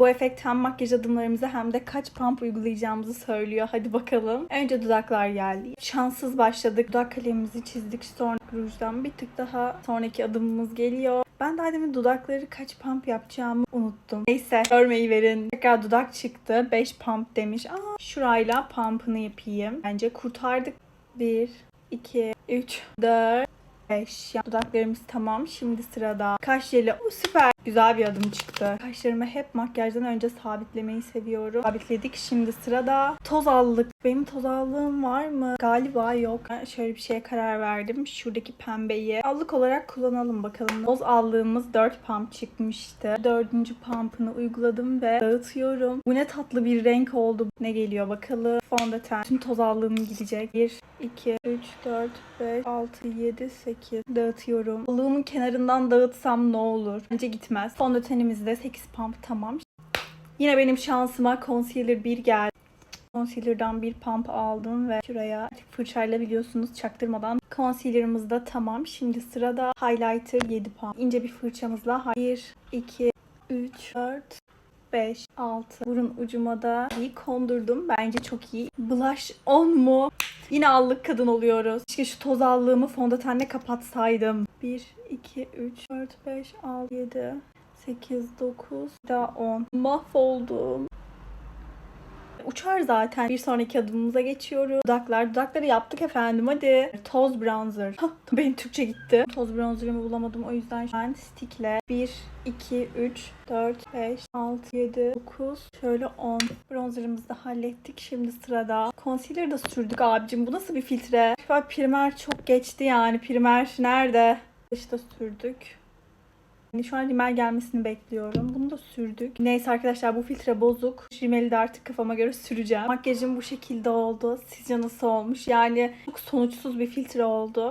Bu efekt hem makyaj adımlarımıza hem de kaç pump uygulayacağımızı söylüyor. Hadi bakalım. Önce dudaklar geldi. Şanssız başladık. Dudak kalemimizi çizdik. Sonra rujdan bir tık daha sonraki adımımız geliyor. Ben daha demin dudakları kaç pump yapacağımı unuttum. Neyse görmeyi verin. Tekrar dudak çıktı. 5 pump demiş. Aa, şurayla pump'ını yapayım. Bence kurtardık. 1, 2, 3, 4, 5. Ya, dudaklarımız tamam. Şimdi sırada kaş jeli. O süper. Güzel bir adım çıktı. Kaşlarımı hep makyajdan önce sabitlemeyi seviyorum. Sabitledik. Şimdi sırada toz allık. Benim toz allığım var mı? Galiba yok. Ben şöyle bir şeye karar verdim. Şuradaki pembeyi allık olarak kullanalım bakalım. Toz allığımız 4 pump çıkmıştı. Dördüncü pump'ını uyguladım ve dağıtıyorum. Bu ne tatlı bir renk oldu. Ne geliyor bakalım. Fondöten. Tüm toz allığım gidecek. 1, 2, 3, 4, 5, 6, 7, 8. Dağıtıyorum. Allığımın kenarından dağıtsam ne olur? Bence gitmez. Fondötenimizde 8 pump tamam. Yine benim şansıma concealer 1 geldi. Concealer'dan bir pump aldım ve şuraya fırçayla biliyorsunuz çaktırmadan concealer'ımız da tamam. Şimdi sırada highlighter 7 pump. İnce bir fırçamızla 1, 2, 3, 4, 5, 6. Burun ucuma da iyi kondurdum. Bence çok iyi. Blush 10 mu? Yine allık kadın oluyoruz. Keşke şu toz allığımı fondötenle kapatsaydım. 1, 2, 3, 4, 5, 6, 7, 8, 9, daha 10. Mahvoldum. Uçar zaten. Bir sonraki adımımıza geçiyoruz. Dudaklar. Dudakları yaptık efendim hadi. Toz bronzer. Hah, benim Türkçe gitti. Toz bronzerımı bulamadım. O yüzden ben stickle 1, 2, 3, 4, 5, 6, 7, 9, şöyle 10. Bronzerımızı da hallettik. Şimdi sırada concealer da sürdük abicim. Bu nasıl bir filtre? Primer çok geçti yani. Primer nerede? İşte sürdük. Yani şu an rimel gelmesini bekliyorum. Bunu da sürdük. Neyse arkadaşlar bu filtre bozuk. Rimeli de artık kafama göre süreceğim. Makyajım bu şekilde oldu. Sizce nasıl olmuş? Yani çok sonuçsuz bir filtre oldu.